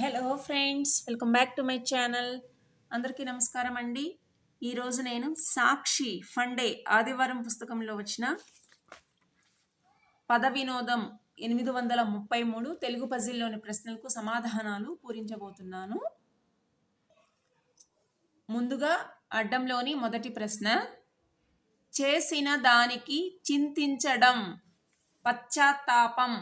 Hello friends welcome back to my channel. అందరికీ నమస్కారం అండి. ఈరోజు నేను సాక్షి ఫండే ఆదివారం పుస్తకంలో వచ్చిన పద వినోదం ఎనిమిది వందల ముప్పై మూడు తెలుగు పజిల్లోని ప్రశ్నలకు సమాధానాలు పూరించబోతున్నాను. ముందుగా అడ్డంలోని మొదటి ప్రశ్న చేసిన దానికి చింతించడం పశ్చాత్తాపం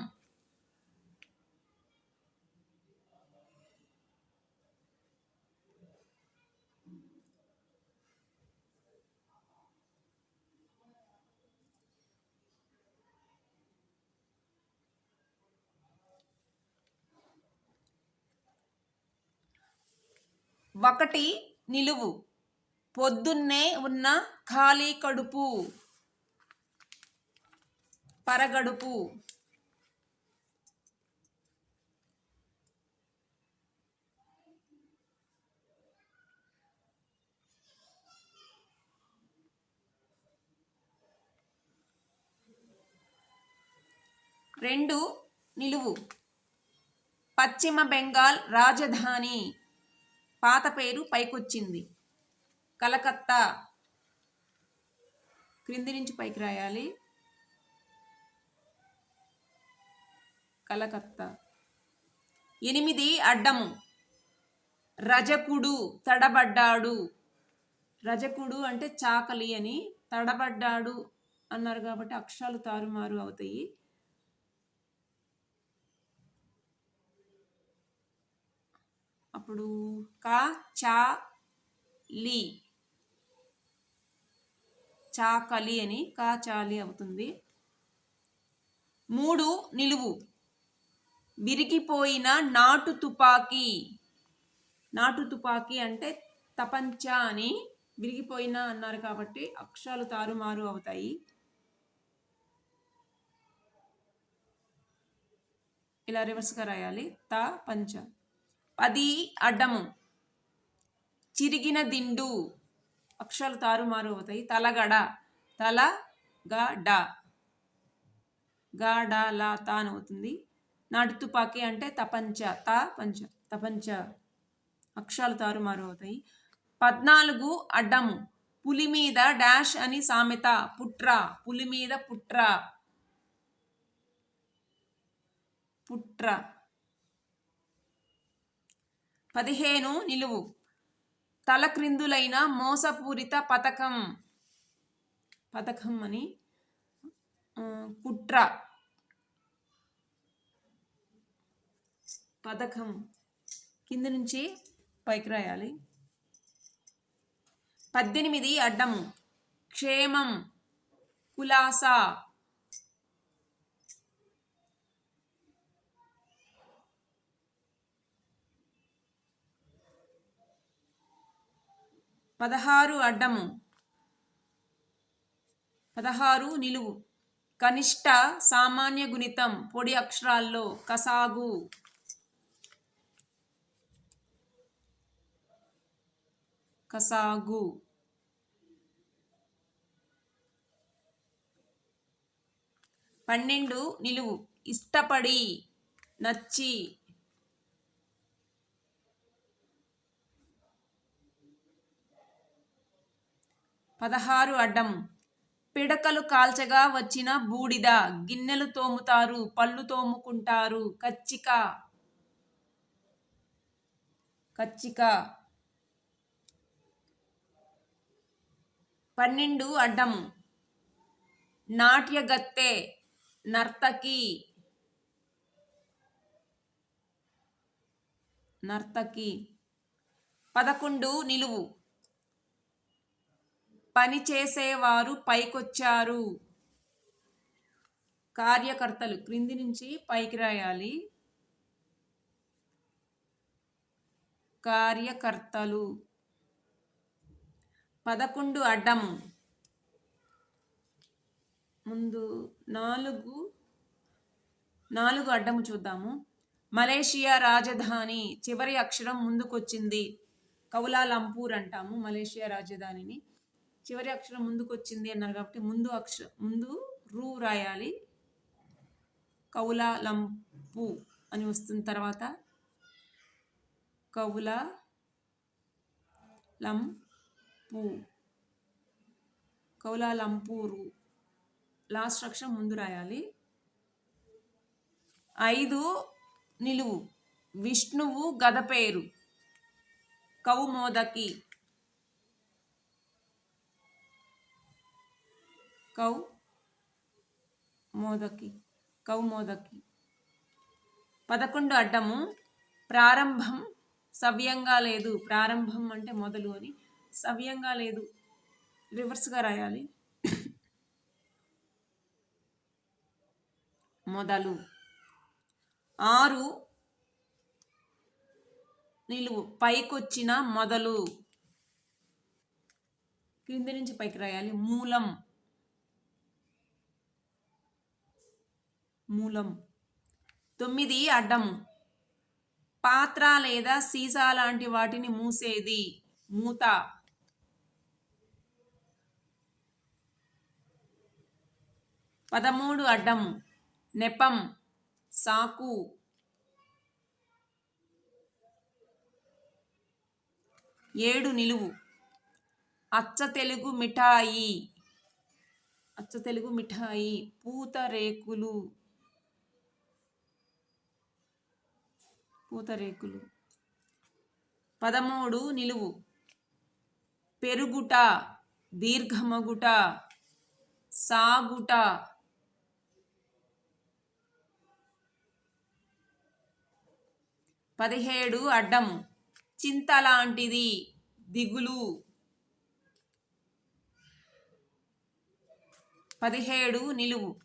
ఒకటి నిలువు. పొద్దున్నే ఉన్న ఖాళీ కడుపు. పరగడుపు. రెండు నిలువు. పశ్చిమ బెంగాల్ రాజధాని. పాత పేరు పైకొచ్చింది. కలకత్తా. క్రింది నుంచి పైకి రాయాలి. కలకత్తా. ఎనిమిది అడ్డము. రజకుడు తడబడ్డాడు. రజకుడు అంటే చాకలి అని తడబడ్డాడు అన్నారు కాబట్టి అక్షరాలు తారుమారు అవుతాయి. అప్పుడు కా చా లి. చాకలి అని కాచాలి అవుతుంది. మూడు నిలువు. విరిగిపోయిన నాటు తుపాకీ. నాటు తుపాకీ అంటే తపంచ అని విరిగిపోయిన అన్నారు కాబట్టి అక్షరాలు తారుమారు అవుతాయి. ఇలా రివర్స్గా రాయాలి. త పంచ. పది అడ్డము. చిరిగిన దిండు. అక్షరాలు తారుమారు అవుతాయి. తలగడ. తల గడ గడ లా తా అని అవుతుంది. నాటు అంటే తపంచ త పంచ తపంచ. అక్షరాలు తారుమారు అవుతాయి. పద్నాలుగు అడ్డము. పులి మీద డాష్ అని సామెత. పుట్ర. పులి మీద పుట్ర. పుట్ర. పదిహేను నిలువు. తలక్రిందులైన మోసపూరిత పథకం పథకం అని? కుట్ర. పథకం కింద నుంచి పైకి రాయాలి. పద్దెనిమిది అడ్డము. క్షేమం. కులాసా. పదహారు అడ్డము. పదహారు నిలువు. కనిష్ట సామాన్య గుణితం పొడి అక్షరాల్లో కసాగు. కసాగు. పన్నెండు నిలువు. ఇష్టపడి నచ్చి పదహారు అడ్డం. పిడకలు కాల్చగా వచ్చిన బూడిద గిన్నెలు తోముతారు పళ్ళు తోముకుంటారు. కచ్చిక. కచ్చిక. పన్నెండు అడ్డం. నాట్యగత్తె నర్తకి. నర్తకి. పదకొండు నిలువు. పని చేసేవారు పైకొచ్చారు. కార్యకర్తలు క్రింది నుంచి పైకి రాయాలి. కార్యకర్తలు. పదకొండు అడ్డము ముందు నాలుగు నాలుగు అడ్డము చూద్దాము. మలేషియా రాజధాని. చివరి అక్షరం ముందుకొచ్చింది. కౌలాలంపూర్ అంటాము మలేషియా రాజధానిని. చివరి అక్షరం ముందుకొచ్చింది అన్నారు కాబట్టి ముందు అక్షరం ముందు రూ రాయాలి. కౌలాలంపు అని వస్తుంది తర్వాత కవుల లంపు పు కౌలాలంపూరు. లాస్ట్ అక్షరం ముందు రాయాలి. ఐదు నిలువు. విష్ణువు గద పేరు. కౌమోదకి. కౌ మోదకి కౌమోదకి పదకొండు అడ్డము. ప్రారంభం సవ్యంగా లేదు. ప్రారంభం అంటే మొదలు అని. సవ్యంగా లేదు. రివర్స్గా రాయాలి. మొదలు. ఆరు. నిలువు. పైకొచ్చిన మొదలు. క్రింది నుంచి పైకి రాయాలి. మూలం. మూలం. తొమ్మిది అడ్డము పాత్ర లేదా సీసా లాంటి వాటిని మూసేది. మూత. పదమూడు అడ్డము నెపం. సాకు. ఏడు నిలువు. అచ్చ తెలుగు మిఠాయి. అచ్చ తెలుగు మిఠాయి. పూత రేకులు. పూతరేకులు. పదమూడు నిలువు. పెరుగుట దీర్ఘమగుట సాగుట. పదిహేడు అడ్డము. చింత లాంటిది దిగులు. పదిహేడు నిలువు.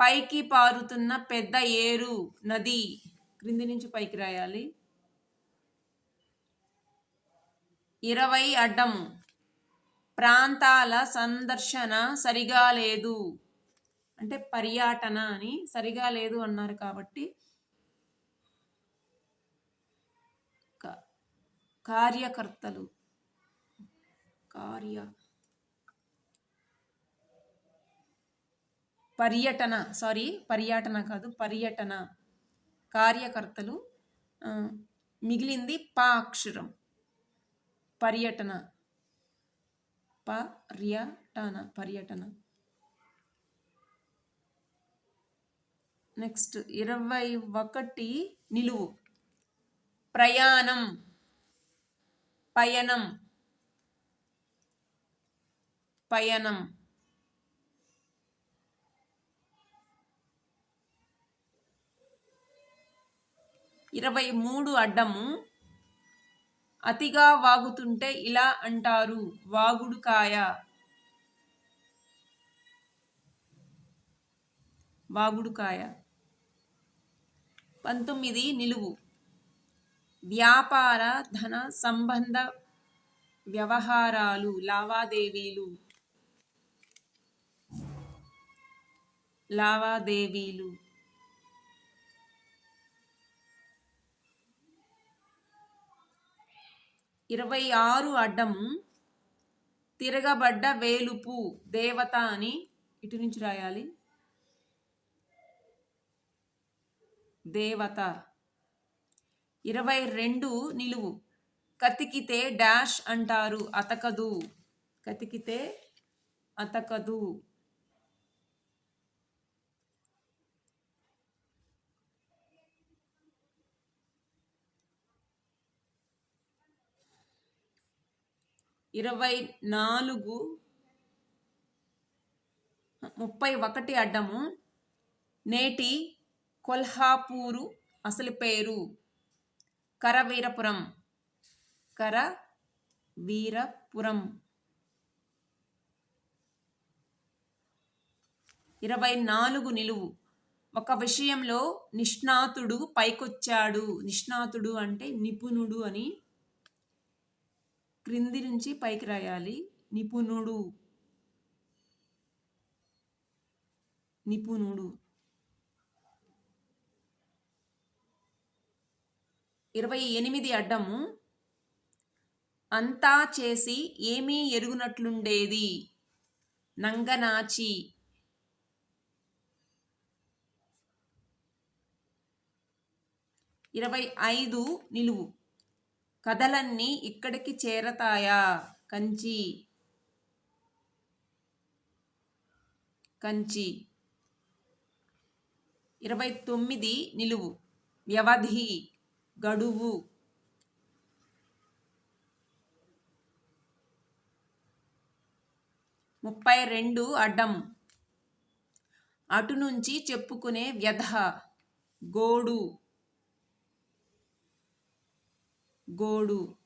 పైకి పారుతున్న పెద్ద ఏరు నది. క్రింది నుంచి పైకి రాయాలి. ఇరవై అడ్డం ప్రాంతాల సందర్శన సరిగా లేదు. అంటే పర్యాటన అని సరిగా లేదు అన్నారు కాబట్టి కార్యకర్తలు కార్య పర్యటన సారీ పర్యటన కాదు పర్యటన. కార్యకర్తలు మిగిలింది ప అక్షరం. పర్యటన. పర్యటన పర్యటన. నెక్స్ట్ ఇరవై ఒకటి నిలువు. ప్రయాణం. పయనం. పయనం. ఇరవై మూడు అడ్డము అతిగా వాగుతుంటే ఇలా అంటారు వాగుడుకాయ వాగుడుకాయ పంతొమ్మిది నిలువు. వ్యాపార ధన సంబంధ వ్యవహారాలు లావాదేవీలు. లావాదేవీలు. ఇరవై ఆరు అడ్డము తిరగబడ్డ వేలుపు దేవత అని ఇటు నుంచి రాయాలి. దేవత. ఇరవై రెండు నిలువు. కతికితే డాష్ అంటారు అతకదు. కతికితే అతకదు. ఇరవై నాలుగు ముప్పై ఒకటి అడ్డము. నేటి కొల్హాపూరు అసలు పేరు కరవీరపురం. కర వీరపురం ఇరవై నాలుగు నిలువు. ఒక విషయంలో నిష్ణాతుడు పైకొచ్చాడు. నిష్ణాతుడు అంటే నిపుణుడు అని క్రింది నుంచి పైకి రాయాలి. నిపుణుడు. నిపుణుడు. ఇరవై ఎనిమిది అడ్డము. అంతా చేసి ఏమీ ఎరుగునట్లుండేది? నంగనాచి. ఇరవై ఐదు నిలువు. కథలన్నీ ఇక్కడికి చేరతాయా? కంచి. కంచి. ఇరవై తొమ్మిది నిలువు. వ్యవధి. గడువు. ముప్పై రెండు అడ్డం. అటు నుంచి చెప్పుకునే వ్యధ. గోడు. గోడు.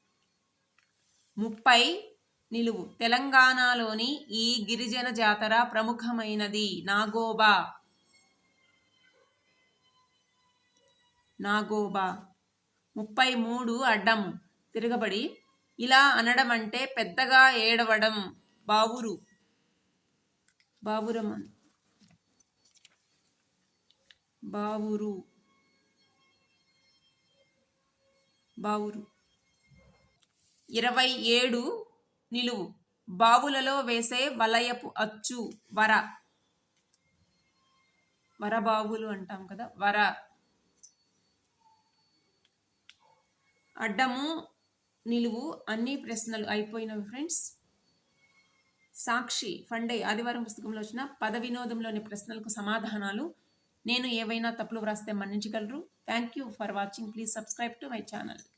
ముప్పై నిలువు. తెలంగాణలోని ఈ గిరిజన జాతర ప్రముఖమైనది నాగోబా. నాగోబా. ముప్పై మూడు అడ్డం. తిరగబడి ఇలా అనడం అంటే పెద్దగా ఏడవడం. బావురు. బావురమన్ బావురు. బావురు. ఇరవై ఏడు నిలువు. బావులలో వేసే వలయపు అచ్చు వర. వరబావులు అంటాం కదా వర. అడ్డము నిలువు అన్ని ప్రశ్నలు అయిపోయినవి ఫ్రెండ్స్. సాక్షి ఫండే ఆదివారం పుస్తకంలో వచ్చిన పద వినోదంలోని ప్రశ్నలకు సమాధానాలు. నేను ఏవైనా తప్పులు వ్రాస్తే మన్నించగలరు. Thank you for watching. Please subscribe to my channel.